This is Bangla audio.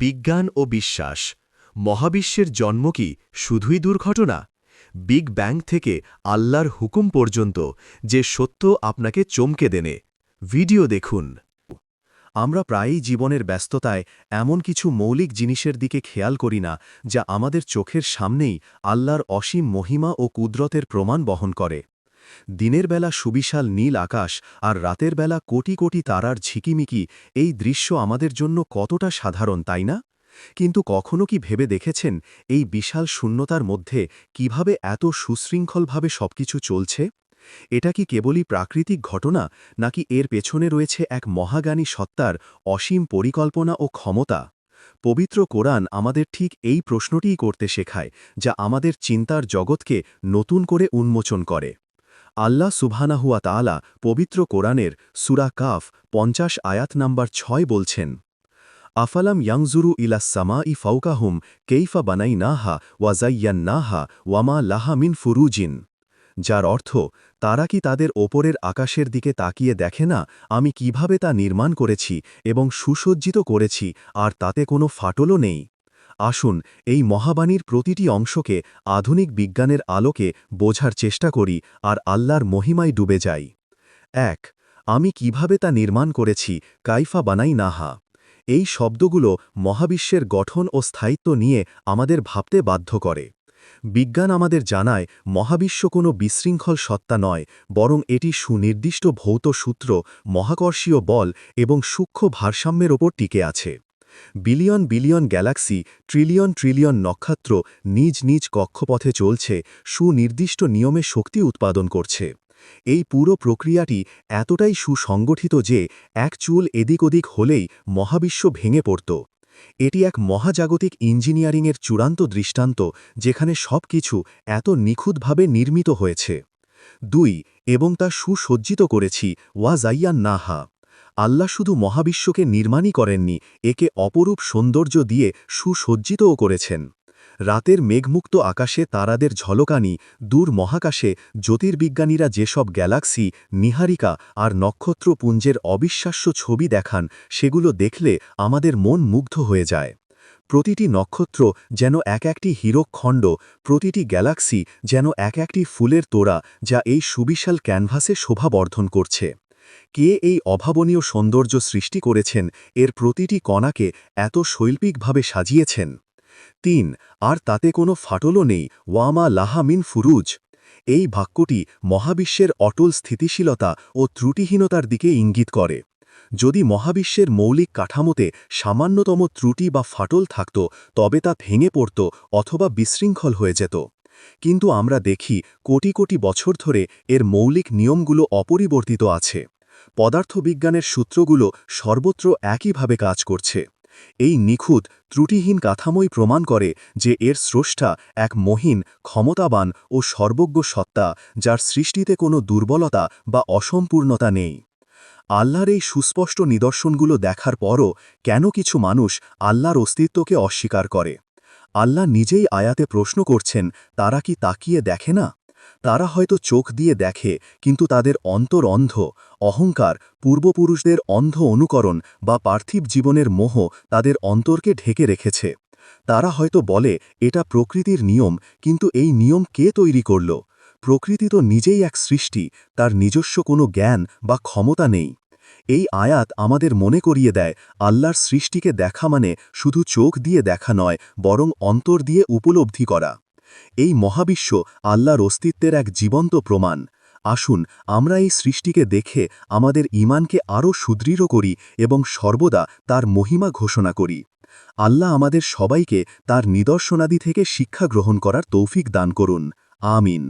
বিজ্ঞান ও বিশ্বাস। মহাবিশ্বের জন্ম কি শুধুই দুর্ঘটনা? বিগ ব্যাং থেকে আল্লাহর হুকুম পর্যন্ত যে সত্য আপনাকে চমকে দেনে। ভিডিও দেখুন। আমরা প্রায়ই জীবনের ব্যস্ততায় এমন কিছু মৌলিক জিনিসের দিকে খেয়াল করি না, যা আমাদের চোখের সামনেই আল্লাহর অসীম মহিমা ও কুদরতের প্রমাণ বহন করে। দিনের বেলা সুবিশাল নীল আকাশ আর রাতের বেলা কোটি কোটি তারার ঝিকিমিকি, এই দৃশ্য আমাদের জন্য কতটা সাধারণ, তাই না? কিন্তু কখনো কি ভেবে দেখেছেন এই বিশাল শূন্যতার মধ্যে কীভাবে এত সুশৃঙ্খলভাবে সবকিছু চলছে? এটা কি কেবলই প্রাকৃতিক ঘটনা, নাকি এর পেছনে রয়েছে এক মহাগানী সত্তার অসীম পরিকল্পনা ও ক্ষমতা? পবিত্র কোরআন আমাদের ঠিক এই প্রশ্নটিই করতে শেখায়, যা আমাদের চিন্তার জগৎকে নতুন করে উন্মোচন করে। আল্লাহ সুবহানাহুয়া তাআলা পবিত্র কোরআনের সুরা কাফ পঞ্চাশ আয়াত নাম্বার ছয় বলছেন, আফালাম ইয়াংজুরু ইলাস সামা ই ফাউকাহুম কেইফা বানাই নাহা ওয়াজাইয়ান নাহা ওয়ামা লাহা মিন ফুরুজিন। যার অর্থ, তারা কি তাদের ওপরের আকাশের দিকে তাকিয়ে দেখে না, আমি কীভাবে তা নির্মাণ করেছি এবং সুসজ্জিত করেছি, আর তাতে কোনো ফাটলও নেই। আসুন, এই মহাবাণীর প্রতিটি অংশকে আধুনিক বিজ্ঞানের আলোকে বোঝার চেষ্টা করি আর আল্লাহর মহিমায় ডুবে যাই। এক, আমি কীভাবে তা নির্মাণ করেছি, কাইফা বানাই নাহা। এই শব্দগুলো মহাবিশ্বের গঠন ও স্থায়িত্ব নিয়ে আমাদের ভাবতে বাধ্য করে। বিজ্ঞান আমাদের জানায়, মহাবিশ্ব কোনো বিশৃঙ্খল সত্তা নয়, বরং এটি সুনির্দিষ্ট ভৌত সূত্র, মহাকর্ষীয় বল এবং সূক্ষ্ম ভারসাম্যের ওপর টিকে আছে। Billion billion galaxy, trillion trillion নক্ষত্র নিজ নিজ কক্ষপথে চলছে, সুনির্দিষ্ট নিয়মে শক্তি উৎপাদন করছে। এই পুরো প্রক্রিয়াটি এতটাই সুসংগঠিত যে এক চুল এদিক ওদিক হলেই মহাবিশ্ব ভেঙে পড়ত। এটি এক মহাজাগতিক ইঞ্জিনিয়ারিংয়ের চূড়ান্ত দৃষ্টান্ত, যেখানে সব কিছু এত নিখুঁতভাবে নির্মিত হয়েছে। দুই, এবং তা সুসজ্জিত করেছি ওয়া জাইয়ান নাহা আল্লাহ শুধু মহাবিশ্বকে নির্মাণই করেননি, একে অপরূপ সৌন্দর্য দিয়ে সুসজ্জিতও করেছেন। রাতের মেঘমুক্ত আকাশে তারাদের ঝলকানি, দূর মহাকাশে জ্যোতির্বিজ্ঞানীরা যেসব গ্যালাক্সি, নিহারিকা আর নক্ষত্রপুঞ্জের অবিশ্বাস্য ছবি দেখান, সেগুলো দেখলে আমাদের মন মুগ্ধ হয়ে যায়। প্রতিটি নক্ষত্র যেন এক একটি হীরকখণ্ড প্রতিটি গ্যালাক্সি যেন এক একটি ফুলের তোড়া, যা এই সুবিশাল ক্যানভাসে শোভাবর্ধন করছে। কে এই অভাবনীয় সৌন্দর্য সৃষ্টি করেছেন, এর প্রতিটি কণাকে এত শৈল্পিকভাবে সাজিয়েছেন? তিন, আর তাতে কোনো ফাটলও নেই, ওয়ামা লাহামিন ফুরুজ। এই বাক্যটি মহাবিশ্বের অটল স্থিতিশীলতা ও ত্রুটিহীনতার দিকে ইঙ্গিত করে। যদি মহাবিশ্বের মৌলিক কাঠামোতে সামান্যতম ত্রুটি বা ফাটল থাকত, তবে তা ভেঙে পড়ত অথবা বিশৃঙ্খল হয়ে যেত। কিন্তু আমরা দেখি, কোটি কোটি বছর ধরে এর মৌলিক নিয়মগুলো অপরিবর্তিত আছে। পদার্থবিজ্ঞানের সূত্রগুলো সর্বত্র একইভাবে কাজ করছে। এই নিখুঁত, ত্রুটিহীন কাঠামোই প্রমাণ করে যে এর স্রষ্টা এক মহিন, ক্ষমতাবান ও সর্বজ্ঞ সত্তা যার সৃষ্টিতে কোনো দুর্বলতা বা অসম্পূর্ণতা নেই। আল্লাহর এই সুস্পষ্ট নিদর্শনগুলো দেখার পরও কেন কিছু মানুষ আল্লাহর অস্তিত্বকে অস্বীকার করে? আল্লাহ নিজেই আয়াতে প্রশ্ন করছেন, তারা কি তাকিয়ে দেখে না? তারা হয়তো চোখ দিয়ে দেখে, কিন্তু তাদের অন্তর অন্ধ, অহংকার, পূর্বপুরুষদের অন্ধ অনুকরণ বা পার্থিব জীবনের মোহ তাদের অন্তরকে ঢেকে রেখেছে। তারা হয়তো বলে, এটা প্রকৃতির নিয়ম, কিন্তু এই নিয়ম কে তৈরি করল? প্রকৃতি তো নিজেই এক সৃষ্টি, তার নিজস্ব কোনো জ্ঞান বা ক্ষমতা নেই। এই আয়াত আমাদের মনে করিয়ে দেয়, আল্লাহর সৃষ্টিকে দেখা মানে শুধু চোখ দিয়ে দেখা নয়, বরং অন্তর দিয়ে উপলব্ধি করা। এই মহাবিশ্ব আল্লাহর অস্তিত্বের এক জীবন্ত প্রমাণ। আসুন, আমরা এই সৃষ্টিকে দেখে আমাদের ইমানকে আরও সুদৃঢ় করি এবং সর্বদা তার মহিমা ঘোষণা করি। আল্লাহ আমাদের সবাইকে তার নিদর্শনাদি থেকে শিক্ষা গ্রহণ করার তৌফিক দান করুন। আমিন।